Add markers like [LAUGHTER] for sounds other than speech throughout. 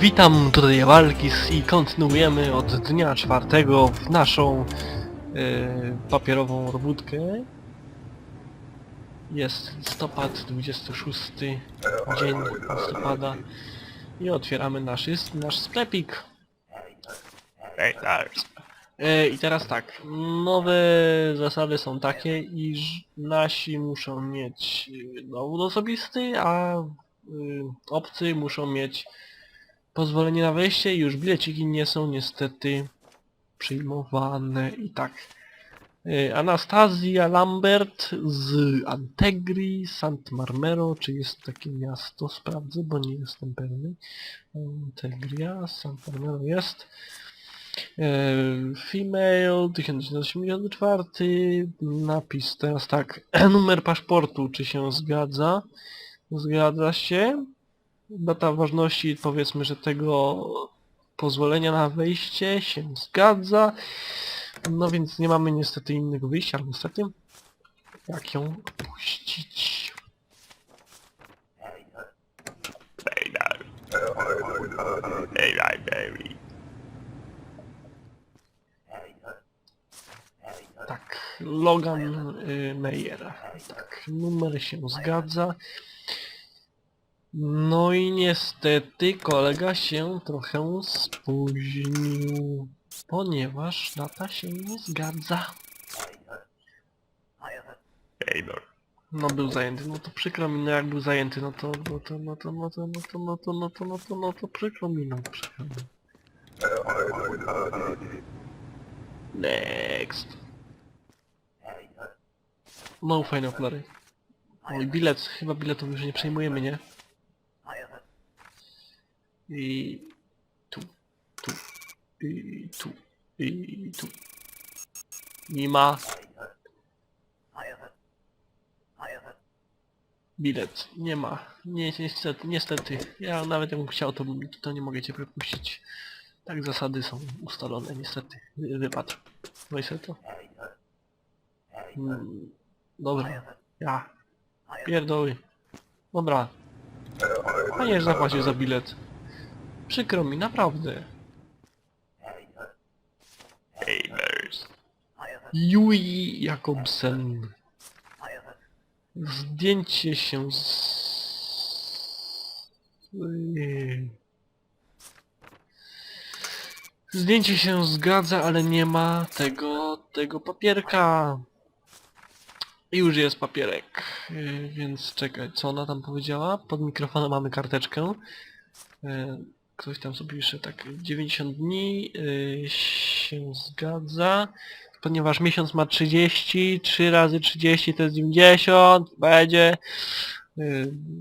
Witam tutaj Walkis i kontynuujemy od dnia czwartego w naszą e, papierową robótkę. Jest listopad, 26 dzień listopada i otwieramy nasz, nasz sklepik. E, I teraz tak, nowe zasady są takie, iż nasi muszą mieć e, dowód osobisty, a y, obcy muszą mieć pozwolenie na wejście i już bileciki nie są niestety przyjmowane i tak. Y, Anastazja Lambert z Antegri, Sant Marmero, czy jest takie miasto, sprawdzę, bo nie jestem pewny. Antegria, Sant Marmero jest. E, Female 1984, napis teraz tak, numer paszportu, czy się zgadza? Zgadza się. Data ważności powiedzmy, że tego pozwolenia na wejście się zgadza. No więc nie mamy niestety innego wyjścia, ale niestety jak ją puścić? Tak, Logan y, Meyer. Tak, numer się zgadza. No i niestety kolega się trochę spóźnił, ponieważ data się nie zgadza. No był zajęty, no to przykro mi, no jak był zajęty, no to, no to, no to, no to, no to, no to, no to, no to, no to przykro mi, no przykro mi. Next. No fajne okulary. Oj, bilet, chyba biletów już nie przejmujemy, nie? I tu, tu, i tu, i tu. Nie ma. Bilet. Nie ma. Nie, niestety, niestety. Ja nawet jakbym chciał, to, to nie mogę cię prepuścić. Tak zasady są ustalone, niestety. Wy- Wypadł. Weź to. Hmm, dobra. Ja. Pierdoły. Dobra. Panie, że zapłacił za bilet. Przykro mi, naprawdę. Yui Jakobsen. Zdjęcie się z... Zdjęcie się zgadza, ale nie ma tego, tego papierka. Już jest papierek, yy, więc czekaj, co ona tam powiedziała? Pod mikrofonem mamy karteczkę. Yy, Ktoś tam sobie pisze tak, 90 dni yy, się zgadza, ponieważ miesiąc ma 30, 3 razy 30 to jest 90, będzie,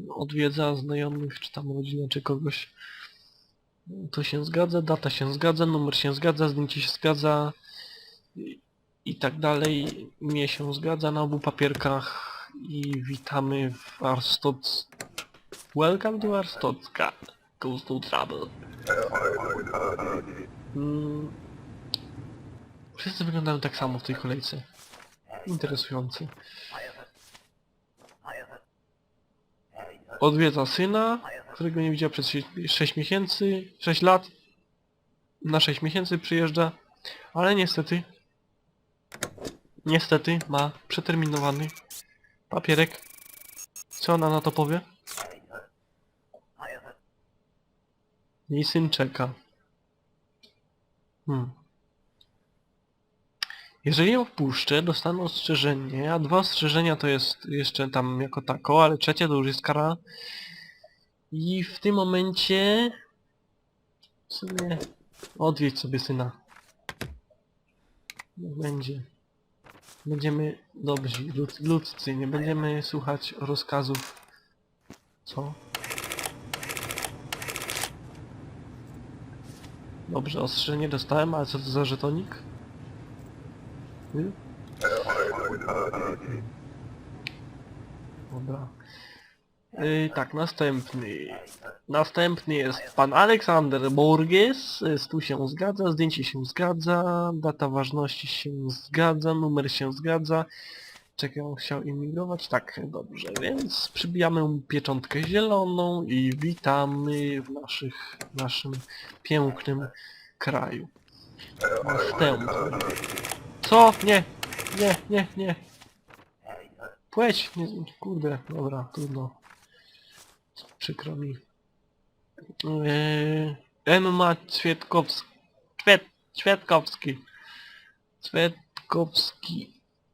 odwiedza znajomych, czy tam rodzinę, czy kogoś. To się zgadza, data się zgadza, numer się zgadza, zdjęcie się zgadza i, tak dalej. Mnie się zgadza na obu papierkach i witamy w Arstoc. Welcome to Arstocka. To trouble. Mm. Wszyscy wyglądają tak samo w tej kolejce. Interesujący. Odwiedza syna, którego nie widział przez 6 miesięcy, 6 lat. Na 6 miesięcy przyjeżdża, ale niestety, niestety ma przeterminowany papierek. Co ona na to powie? Jej syn czeka. Hmm. Jeżeli ją wpuszczę, dostanę ostrzeżenie, a dwa ostrzeżenia to jest jeszcze tam jako tako, ale trzecie to już jest kara. I w tym momencie... W sumie... Odwiedź sobie syna. Będzie. Będziemy dobrzy, lud ludzcy, nie będziemy słuchać rozkazów. Co? Dobrze, ostrzeżenie dostałem, ale co to za żetonik? Y? Dobra. Yy, tak, następny. Następny jest pan Aleksander Borges. Yy, Tu się zgadza, zdjęcie się zgadza, data ważności się zgadza, numer się zgadza. Czekaj, on chciał imigrować? Tak, dobrze, więc przybijamy mu pieczątkę zieloną i witamy w naszych, naszym pięknym kraju. Następny. Co? Nie, nie, nie, nie. Płeć! Nie, kurde, dobra, trudno. Przykro mi. Emma Cwietkowski. Cwiet, Cwietkowski. Cwietkowski.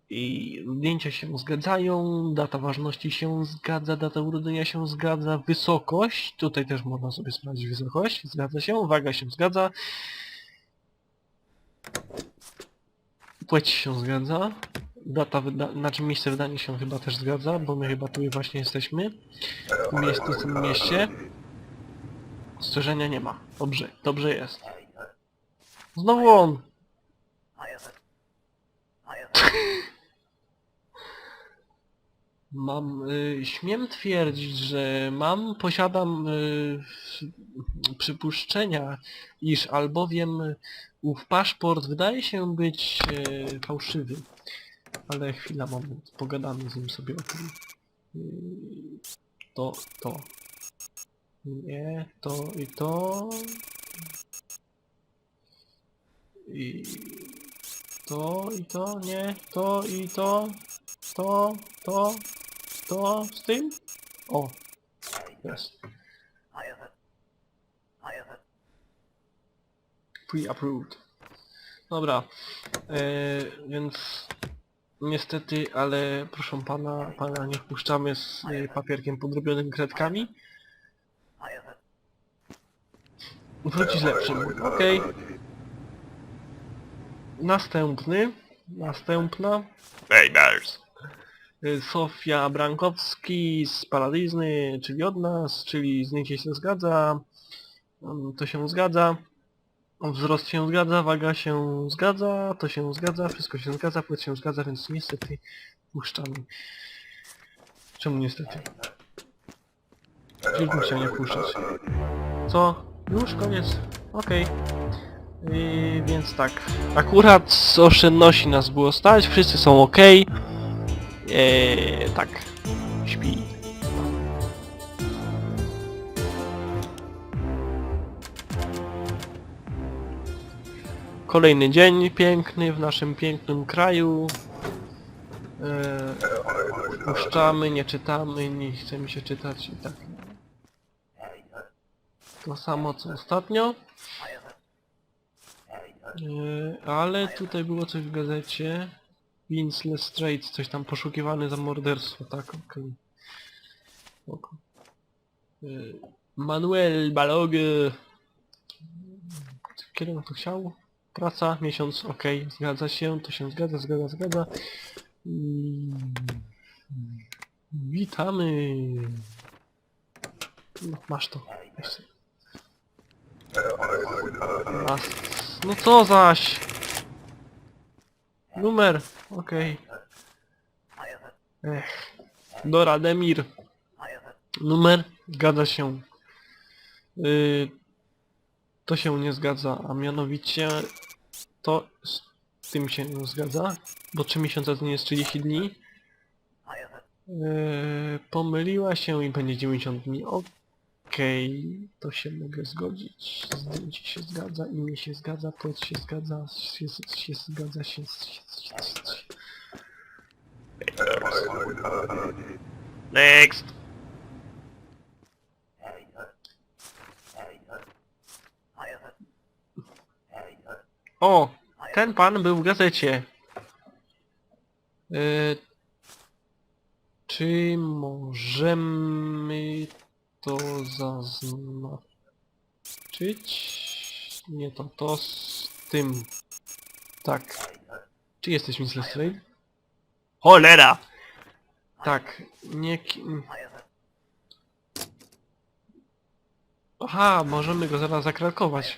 I zdjęcia się zgadzają, data ważności się zgadza, data urodzenia się zgadza, wysokość, tutaj też można sobie sprawdzić wysokość, zgadza się, waga się zgadza. Płeć się zgadza, data wyda znaczy miejsce wydania się chyba też zgadza, bo my chyba tu właśnie jesteśmy. W miejscu, w tym mieście. Strzeżenia nie ma. Dobrze, dobrze jest. Znowu on! [LAUGHS] Mam, y, śmiem twierdzić, że mam, posiadam y, przypuszczenia, iż albowiem ów paszport wydaje się być y, fałszywy. Ale chwila, moment, pogadamy z nim sobie o tym. To, to. Nie, to i to. I to i to, nie, to i to. To, to, to z tym? O, jest. Pre-approved. Dobra, e, więc niestety, ale proszę pana, pana nie wpuszczamy z e, papierkiem podrobionym kredkami. Wróci z lepszym, okej. Następny, następna. Famers. Y, Sofia Brankowski z Paladizny, czyli od nas, czyli zdjęcie się zgadza, mm, to się zgadza, wzrost się zgadza, waga się zgadza, to się zgadza, wszystko się zgadza, płeć się zgadza, więc niestety puszczamy. Czemu niestety? Już bym nie puszczać. Co? Już? Koniec? Okej. Więc tak. Akurat z oszczędności nas było stać, wszyscy są ok. Eee, tak. Kolejny dzień piękny w naszym pięknym kraju. Eee, puszczamy, nie czytamy, nie chce mi się czytać i tak. To samo co ostatnio. Eee, ale tutaj było coś w gazecie. Vince Lestrade, coś tam poszukiwany za morderstwo, tak, okej. Spoko. Y, Manuel Balogę. Kiedy on to chciał? Praca, miesiąc, okej, zgadza się, to się zgadza, zgadza, zgadza. Witamy. No, masz to. No co zaś? Numer, okej. Ech. Dora Demir. Numer, zgadza się. Y, to się nie zgadza, a mianowicie to z tym się zgadza, bo 3 miesiące to nie jest 30 dni. Y, pomyliła się i będzie 90 dni. Okej, to się mogę zgodzić. Zdjęcie się zgadza, imię się zgadza, płeć się zgadza, się, się zgadza, się, się, się, się. Next. O! Ten pan był w gazecie. Y, czy możemy to zaznaczyć? Nie to, to z tym. Tak. Czy jesteś Miss Lestrade? Cholera. Tak, nie... Aha, możemy go zaraz zakrakować.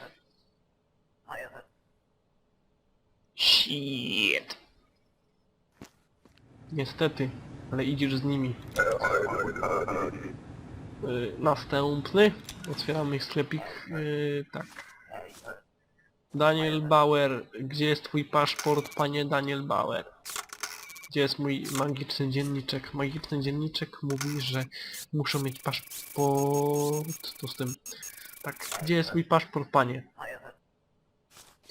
Shit. Niestety, ale idziesz z nimi. Y, następny. Otwieramy sklepik. Y, tak. Daniel Bauer. Gdzie jest twój paszport, panie Daniel Bauer? Gdzie jest mój magiczny dzienniczek? Magiczny dzienniczek mówi, że muszę mieć paszport. To z tym. Tak, gdzie jest mój paszport, panie?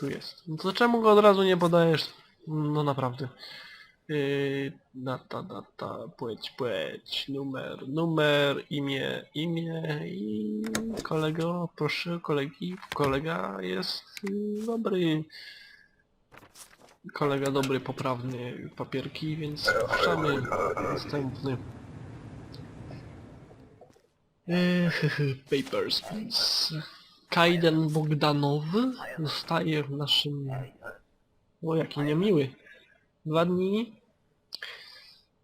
Tu jest. No to czemu go od razu nie podajesz? No naprawdę. Yy, data, data, płeć, płeć, numer, numer, imię, imię i kolego, proszę kolegi, kolega jest yy, dobry. Kolega dobry, poprawny, papierki, więc puszczamy następny. Yy, [LAUGHS] papers, please. Kajden Bogdanow zostaje w naszym... O, jaki niemiły. Dwa dni.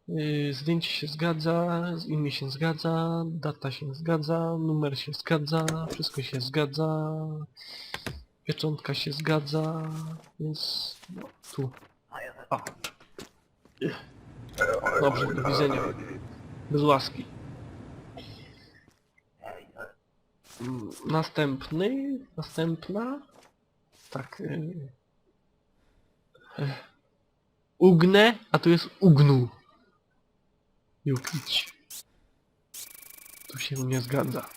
Yy, zdjęcie się zgadza, imię się zgadza, data się zgadza, numer się zgadza, wszystko się zgadza, pieczątka się zgadza, więc no, tu. A. Dobrze, do widzenia. Bez łaski. Mm, Następny, następna. Tak. Yy. Ech. Ugnę, a tu jest ugnu. Jukić. Tu się nie zgadza.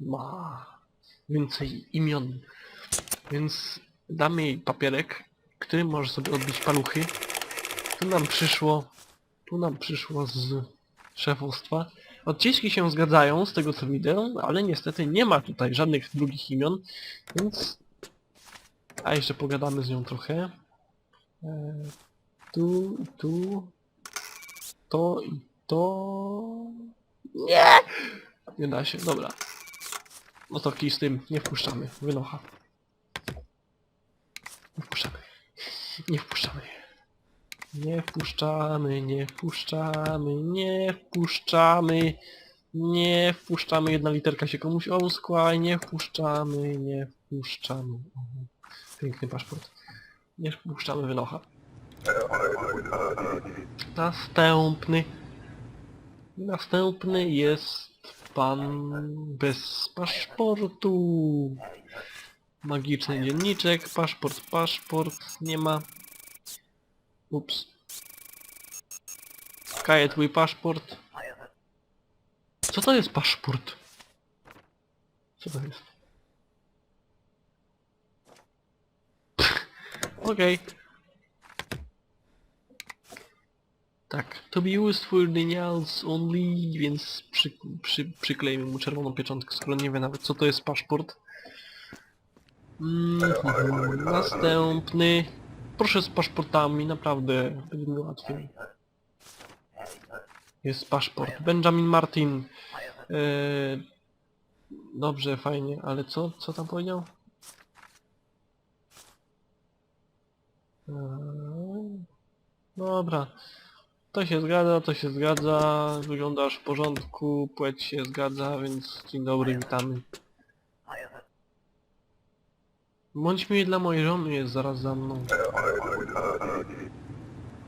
Ma więcej imion. Więc damy jej papierek, który może sobie odbić paluchy. Tu nam przyszło, tu nam przyszło z szefostwa. Odciski się zgadzają z tego co widzę, ale niestety nie ma tutaj żadnych drugich imion, więc... A jeszcze pogadamy z nią trochę. E, tu tu. To i to. Nie! Nie da się, dobra. No to kij z tym, nie wpuszczamy. Wynocha. Nie wpuszczamy. Nie wpuszczamy. Nie wpuszczamy, nie wpuszczamy, nie wpuszczamy. Nie wpuszczamy, jedna literka się komuś omskła, nie wpuszczamy, nie wpuszczamy. Mhm. Piękny paszport. Nie wpuszczamy wynocha. Następny. Następny jest pan bez paszportu. Magiczny dzienniczek, paszport, paszport, nie ma. Ups. Kaje twój paszport. Co to jest paszport? Co to jest? [LAUGHS] Okej. Tak, to be used for denials only, więc przy, przy, przyklejmy mu czerwoną pieczątkę, skoro nie wie nawet co to jest paszport. Mm, [LAUGHS] następny. Proszę z paszportami, naprawdę, będzie mi łatwiej. Jest paszport. Benjamin Martin. Eee, dobrze, fajnie, ale co, co tam powiedział? Eee, Dobra. To się zgadza, to się zgadza. Wyglądasz w porządku, płeć się zgadza, więc dzień dobry, witamy. Bądź miły dla mojej żony, jest zaraz za mną.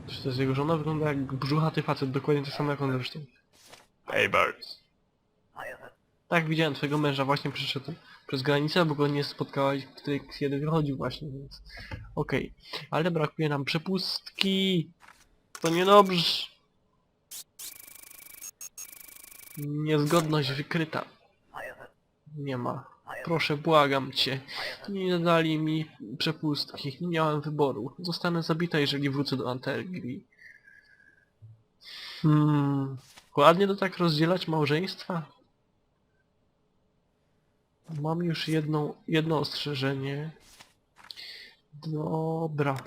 Czy to jest jego żona? Wygląda jak brzuchaty facet, dokładnie to samo jak on zresztą. Papers. Tak, widziałem twojego męża, właśnie przyszedł przez granicę, bo go nie spotkałeś wtedy, kiedy wychodził właśnie, więc... Okej. Ale brakuje nam przepustki! To niedobrze! Niezgodność wykryta. Nie ma. Proszę, błagam cię. Nie dali mi przepustki. Nie miałem wyboru. Zostanę zabita, jeżeli wrócę do Antergri. Hmm... Ładnie to tak rozdzielać małżeństwa? Mam już jedną, jedno ostrzeżenie. Dobra.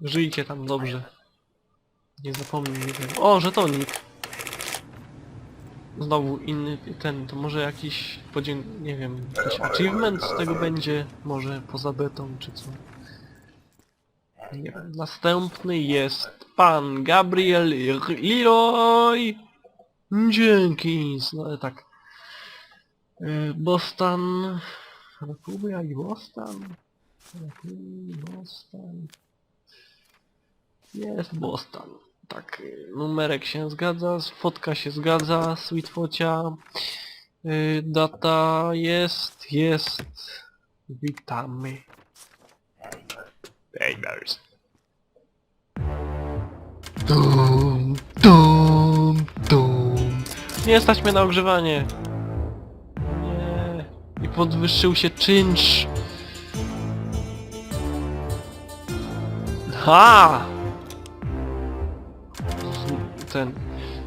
Żyjcie tam dobrze. Nie zapomnij tego. O, żetonik! Znowu inny ten, to może jakiś podzięk... nie wiem, jakiś achievement z tego będzie? Może poza betą czy co? Nie wiem. Następny jest pan Gabriel Leroy Jenkins. No ale tak. Boston... Republia i Boston? Boston. Jest Boston. Tak, y, numerek się zgadza, fotka się zgadza, sweet focia. Y, data jest, jest. Witamy. Neighbors. Dum, dum, dum. Nie stać mnie na ogrzewanie. Nie. I podwyższył się czynsz. Ha!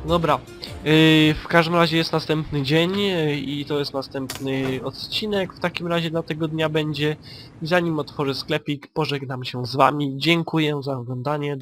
Dobra. Yy, w każdym razie jest następny dzień yy, i to jest następny odcinek. W takim razie dla tego dnia będzie. Zanim otworzę sklepik, pożegnam się z wami. Dziękuję za oglądanie.